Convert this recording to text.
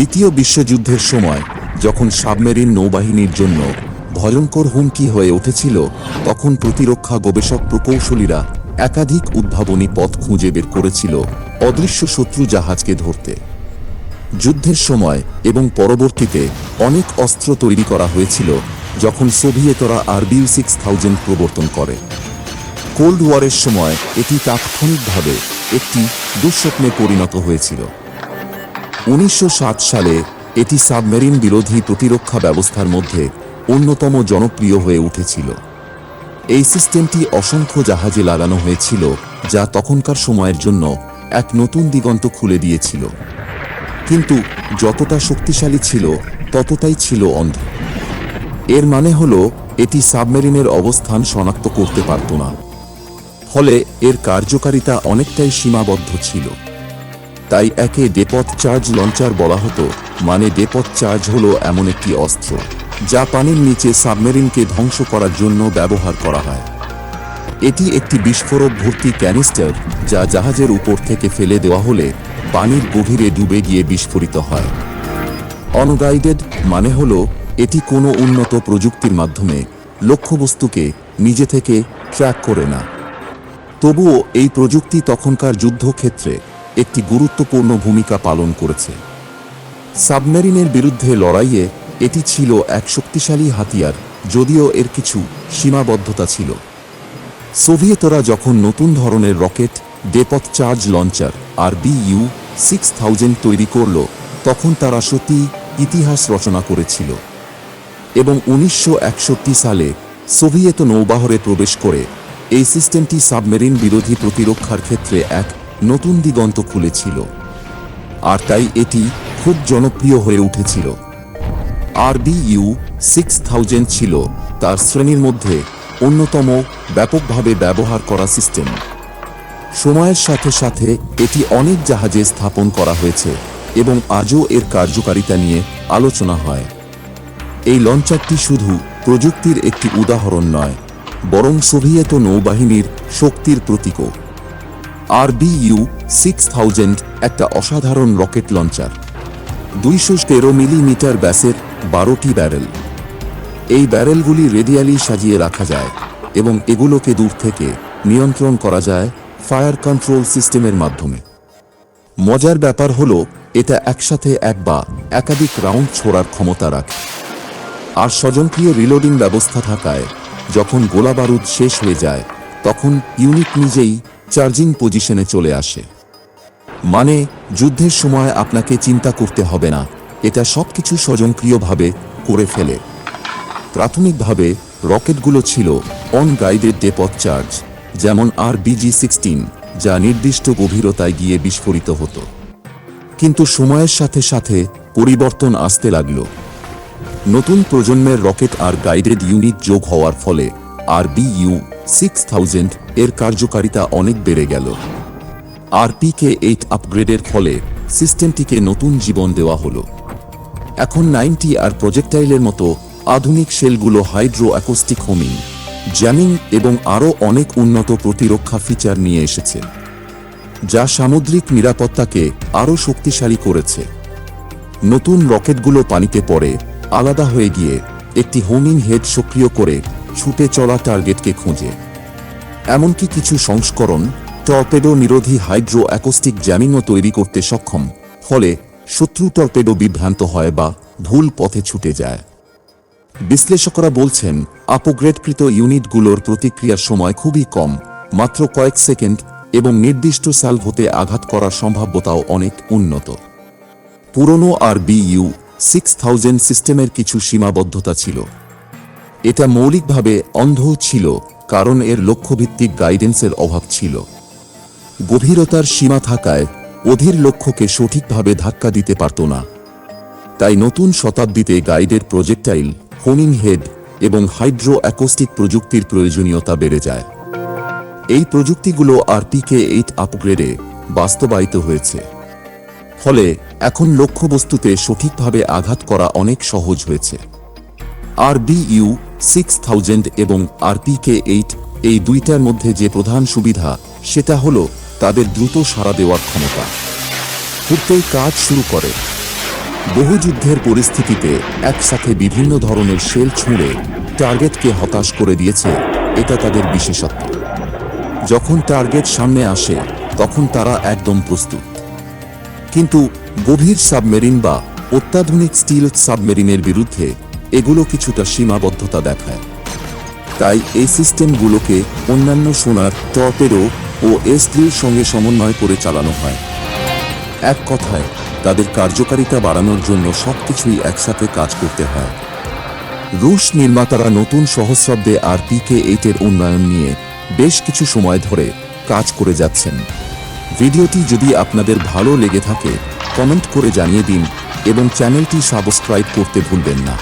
দ্বিতীয় বিশ্বযুদ্ধের সময়, যখন সাবমেরিন নৌবাহিনীর জন্য ভয়ঙ্কর হুমকি হয়ে উঠেছিল, তখন প্রতিরক্ষা গবেষক প্রকৌশলীরা একাধিক উদ্ভাবনী পথ খুঁজে বের করেছিল অদৃশ্য শত্রু জাহাজকে ধরতে। যুদ্ধের সময় এবং পরবর্তীতে অনেক অস্ত্র তৈরি করা হয়েছিল, যখন সোভিয়েতরা আরবিউ সিক্স থাউজেন্ড প্রবর্তন করে। কোল্ড ওয়ারের সময় এটি তাৎক্ষণিকভাবে একটি দুঃস্বপ্নে পরিণত হয়েছিল। উনিশশো সাত সালে এটি সাবমেরিন বিরোধী প্রতিরক্ষা ব্যবস্থার মধ্যে অন্যতম জনপ্রিয় হয়ে উঠেছিল। এই সিস্টেমটি অসংখ্য জাহাজে লাগানো হয়েছিল, যা তখনকার সময়ের জন্য এক নতুন দিগন্ত খুলে দিয়েছিল। কিন্তু যতটা শক্তিশালী ছিল, ততটাই ছিল অন্ধ। এর মানে হল, এটি সাবমেরিনের অবস্থান শনাক্ত করতে পারত না। ফলে এর কার্যকারিতা অনেকটাই সীমাবদ্ধ ছিল। তাই একে ডেপথ চার্জ লঞ্চার বলা হতো। মানে ডেপথ চার্জ হলো এমন একটি অস্ত্র, যা পানির নিচে সাবমেরিনকে ধ্বংস করার জন্য ব্যবহার করা হয়। এটি একটি বিস্ফোরক ভর্তি ক্যানিস্টার, যা জাহাজের উপর থেকে ফেলে দেওয়া হলে পানির গভীরে ডুবে গিয়ে বিস্ফোরিত হয়। অনগাইডেড মানে হলো, এটি কোনো উন্নত প্রযুক্তির মাধ্যমে লক্ষ্যবস্তুকে নিজে থেকে ট্র্যাক করে না। তবুও এই প্রযুক্তি তখনকার যুদ্ধক্ষেত্রে একটি গুরুত্বপূর্ণ ভূমিকা পালন করেছে। সাবমেরিনের বিরুদ্ধে লড়াইয়ে এটি ছিল এক শক্তিশালী হাতিয়ার, যদিও এর কিছু সীমাবদ্ধতা ছিল। সোভিয়েতরা যখন নতুন ধরনের rocket, depth charge launcher, R BU six thousand তৈরি করল, তখন তারা সত্যি ইতিহাস রচনা করেছিল। এবং উনিশশো একষট্টি সালে সোভিয়েত নৌবাহরে প্রবেশ করে, এই সিস্টেমটি সাবমেরিন বিরোধী প্রতিরক্ষার ক্ষেত্রে এক নতুন দিগন্ত খুলেছিল, আর তাই এটি খুব জনপ্রিয় হয়ে উঠেছিল। আরবিইউ সিক্স থাউজেন্ড ছিল তার শ্রেণির মধ্যে অন্যতম ব্যাপকভাবে ব্যবহার করা সিস্টেম। সময়ের সাথে সাথে এটি অনেক জাহাজে স্থাপন করা হয়েছে এবং আজও এর কার্যকারিতা নিয়ে আলোচনা হয়। এই লঞ্চারটি শুধু প্রযুক্তির একটি উদাহরণ নয়, বরং সোভিয়েত নৌবাহিনীর শক্তির প্রতীকও। আরবিইউ সিক্স থাউজেন্ড একটা অসাধারণ রকেট লঞ্চার। দুইশো তেরো মিলিমিটার ব্যাসের বারোটি ব্যারেল। এই ব্যারেলগুলি রেডিয়ালি সাজিয়ে রাখা যায় এবং এগুলোকে দূর থেকে নিয়ন্ত্রণ করা যায় ফায়ার কন্ট্রোল সিস্টেমের মাধ্যমে। মজার ব্যাপার হলো, এটা একসাথে এক বা একাধিক রাউন্ড ছোড়ার ক্ষমতা রাখে। আর স্বজনপ্রিয় রিলোডিং ব্যবস্থা থাকায়, যখন গোলাবারুদ শেষ হয়ে যায়, তখন ইউনিট নিজেই চার্জিং পজিশনে চলে আসে। মানে যুদ্ধের সময় আপনাকে চিন্তা করতে হবে না, এটা সবকিছু স্বয়ংক্রিয়ভাবে করে ফেলে। প্রাথমিকভাবে, রকেটগুলো ছিল অন গাইডেড ডেপথ চার্জ যেমন আর বিজি সিক্সটিন যা নির্দিষ্ট গভীরতায় গিয়ে বিস্ফোরিত হতো। কিন্তু সময়ের সাথে সাথে পরিবর্তন আসতে লাগল। নতুন প্রজন্মের রকেট আর গাইডেড ইউনিট যোগ হওয়ার ফলে আর বিইউ সিক্স থাউজেন্ড এর কার্যকারিতা অনেক বেড়ে গেল। আর পিকে এইট আপগ্রেডের ফলে সিস্টেমটিকে নতুন জীবন দেওয়া হলো। এখন নাইনটি আর প্রজেক্টাইলের মতো আধুনিক শেলগুলো হাইড্রো অ্যাকোস্টিক হোমিং জ্যামিং এবং আরও অনেক উন্নত প্রতিরক্ষা ফিচার নিয়ে এসেছে, যা সামুদ্রিক নিরাপত্তাকে আরও শক্তিশালী করেছে। নতুন রকেটগুলো পানিতে পড়ে, আলাদা হয়ে গিয়ে একটি হোমিং হেড সক্রিয় করে ছুটে চলা টার্গেটকে খোঁজে। এমনকি কিছু সংস্করণ টর্পেডো নিরোধী হাইড্রো অ্যাকোস্টিক জ্যামিংও তৈরি করতে সক্ষম, ফলে শত্রু টর্পেডো বিভ্রান্ত হয় বা ভুল পথে ছুটে যায়। বিশ্লেষকরা বলছেন আপগ্রেডকৃত ইউনিটগুলোর প্রতিক্রিয়ার সময় খুবই কম, মাত্র কয়েক সেকেন্ড এবং নির্দিষ্ট সালভোতে আঘাত করার সম্ভাব্যতাও অনেক উন্নত। পুরনো আর বিইউ সিক্স থাউজেন্ড সিস্টেমের কিছু সীমাবদ্ধতা ছিল। এটা মৌলিকভাবে অন্ধ ছিল, কারণ এর লক্ষ্যভিত্তিক গাইডেন্সের অভাব ছিল। গভীরতার সীমা থাকায় অধীর লক্ষ্যকে সঠিকভাবে ধাক্কা দিতে পারত না। তাই নতুন শতাব্দীতে গাইডের প্রজেক্টাইল হোমিং হেড এবং হাইড্রো অ্যাকোস্টিক প্রযুক্তির প্রয়োজনীয়তা বেড়ে যায়। এই প্রযুক্তিগুলো আর পিকে এইট আপগ্রেডে বাস্তবায়িত হয়েছে। ফলে এখন লক্ষ্যবস্তুতে সঠিকভাবে আঘাত করা অনেক সহজ হয়েছে। আর বিইউ সিক্স থাউজেন্ড এবং আর পিকে এইট এই দুইটার মধ্যে যে প্রধান সুবিধা, সেটা হলো তাদের দ্রুত সাড়া দেওয়ার ক্ষমতা। হুট্টেই কাজ শুরু করে। বহু যুদ্ধের পরিস্থিতিতে একসাথে বিভিন্ন ধরনের শেল ছুঁড়ে টার্গেটকে হতাশ করে দিয়েছে, এটা তাদের বিশেষত্ব। যখন টার্গেট সামনে আসে, তখন তারা একদম প্রস্তুত। কিন্তু গভীর সাবমেরিন বা অত্যাধুনিক স্টিল সাবমেরিনের বিরুদ্ধে এগুলো কিছুটা সীমাবদ্ধতা দেখায়। তাই এই সিস্টেমগুলোকে অন্যান্য সোনার টর্পেডো ও এস সঙ্গে সমন্বয় করে চালানো হয়। এক কথায়, তাদের কার্যকারিতা বাড়ানোর জন্য সবকিছুই একসাথে কাজ করতে হয়। রুশ নির্মাতারা নতুন সহস্রাব্দে আর পিকে এইটের উন্নয়ন নিয়ে বেশ কিছু সময় ধরে কাজ করে যাচ্ছেন। ভিডিওটি যদি আপনাদের ভালো লেগে থাকে, কমেন্ট করে জানিয়ে দিন এবং চ্যানেলটি সাবস্ক্রাইব করতে ভুলবেন না।